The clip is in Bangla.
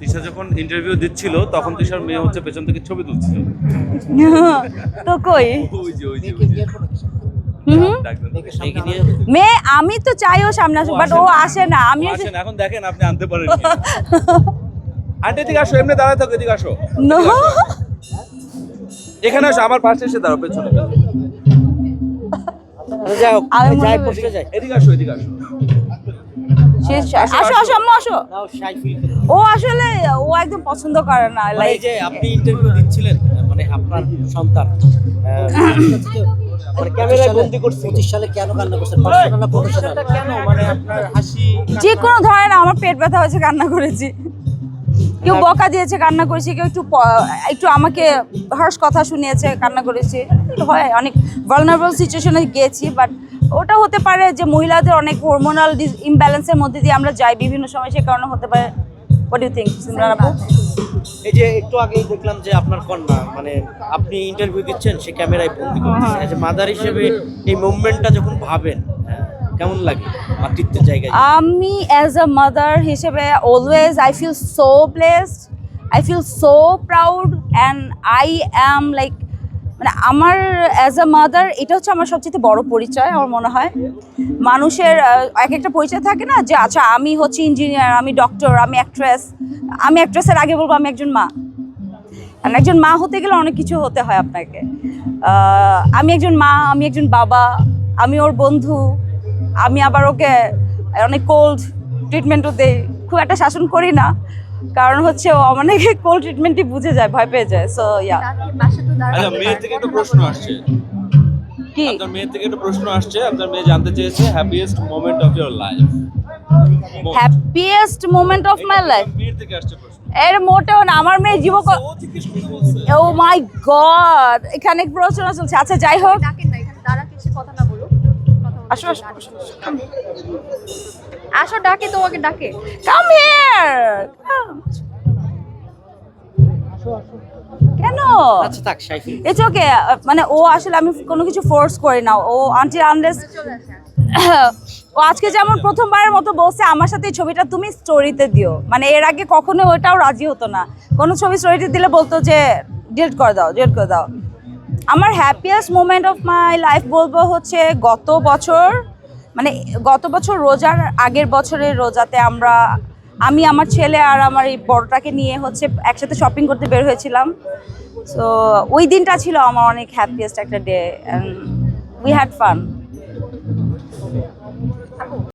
তিশা যখন ইন্টারভিউ দিচ্ছিল তখন তিশার মেয়ে হচ্ছে পেছন থেকে ছবি তুলছিল। তো কই? ওই যে ওই যে মেয়ে আমি তো চাই ও সামনে আসুক বাট ও আসে না। আমি এখন দেখেন আপনি আনতে পারেন আন্টি এদিকে আসো এমনি দাঁড়ায় থাকো এদিকে আসো। নো এখানে আসো আমার পাশে এসে দাঁড়াও পেছনে। যাই হোক যাই করি- পোস্টে যাই এদিকে আসো এদিকে আসো। আসো আসো আম্মু আসো। নাও শাই ফিল ও আসলে ও একদম পছন্দ করে না লাইক যে আপনি ইন্টারভিউ দিচ্ছিলেন মানে আপনার সন্তান আহ, ক্যামেরায় বন্দি করছে। পঁচিশ সালে কেন কান্না করছেন পার্সোনাল না প্রফেশনাল কেন? মানে আপনার হাসি যে কোনো ধরেন আমার পেট ব্যথা হয়েছে কান্না করেছি। কেউ বকা দিয়েছে কান্না করেছি কেউ একটু একটু আমাকে হার্স কথা শুনিয়েছে কান্না করেছি। হয় অনেক ভালনারেবল সিচুয়েশনে গিয়েছি বাট ওটা হতে পারে যে মহিলাদের অনেক হরমোনাল ইমব্যালেন্সের মধ্যে দিয়ে আমরা যাই বিভিন্ন সময় সে কারণে হতে পারে। হোয়াট ইউ থিঙ্ক সিমরান আপু? এই যে একটু আগেই দেখলাম যে আপনার কন্যা মানে আপনি ইন্টারভিউ দিচ্ছেন সে ক্যামেরায় বন্দি করতেছে হ্যাঁ। যে মাদার হিসেবে এই মুভমেন্টটা যখন ভাবেন হ্যাঁ, কেমন লাগে মাতৃত্বের জায়গায়? আমি অ্যাজ আ মাদার হিসেবে always I feel so blessed I feel so proud and I am like মানে আমার অ্যাজ আ মাদার এটা হচ্ছে আমার সবচেয়ে বড় পরিচয় আমার মনে হয়। মানুষের এক একটা পরিচয় থাকে না যে আচ্ছা আমি হচ্ছে ইঞ্জিনিয়ার আমি ডক্টর আমি অ্যাক্ট্রেস আমি অ্যাক্ট্রেসের আগে বলব আমি একজন মা। আর একজন মা হতে গেলে অনেক কিছু হতে হয় আপনাকে। আমি একজন মা, আমি একজন বাবা, আমি ওর বন্ধু, আমি আবার ওকে অনেক কোল্ড ট্রিটমেন্টও দেই। খুব একটা শাসন করি না। কারণ হচ্ছে ও অনেকে কোল্ড ট্রিটমেন্টই বুঝে যায় ভয় পেয়ে যায়। সো ইয়া আচ্ছা মেয়ের থেকে একটা প্রশ্ন আসছে। কি? আপনার মেয়ের থেকে একটা প্রশ্ন আসছে আপনার মেয়ে জানতে চেয়েছে happiest moment of your life happiest moment of my life মেয়ের থেকে আসছে প্রশ্ন। এর মোটেও না আমার মেয়ে জীবক ও মাই গড এখানে প্রশ্ন চলছে। আচ্ছা যাই হোক। ডাকেন না এখানে দাঁড়া কিছু কথা না বলো কথা বলতে আসো, আসো, ডাকে তোমাকে ডাকে। কাম হিয়ার কেন? আচ্ছা থাক শাই ফিল ইটস ওকে মানে ও আসলে আমি কোনো কিছু ফোর্স করি না। ও আনটি আনলেস ও আজকে যেমন প্রথমবারের মতো বলছে আমার সাথে এই ছবিটা তুমি স্টোরিতে দিও। মানে এর আগে কখনো ওটাও রাজি হতো না। কোনো ছবি স্টোরিতে দিলে বলতো যে ডিলিট করে দাও ডিলিট করে দাও। আমার happiest moment of my life বলব হচ্ছে গত বছর মানে গত বছর রোজার আগের বছরের রোজাতে আমরা, আমি, আমার ছেলে আর আমার এই বড়টাকে নিয়ে হচ্ছে একসাথে শপিং করতে বের হয়েছিলাম। সো ওই দিনটা ছিল আমার অনেক হ্যাপিয়েস্ট একটা day and we had fun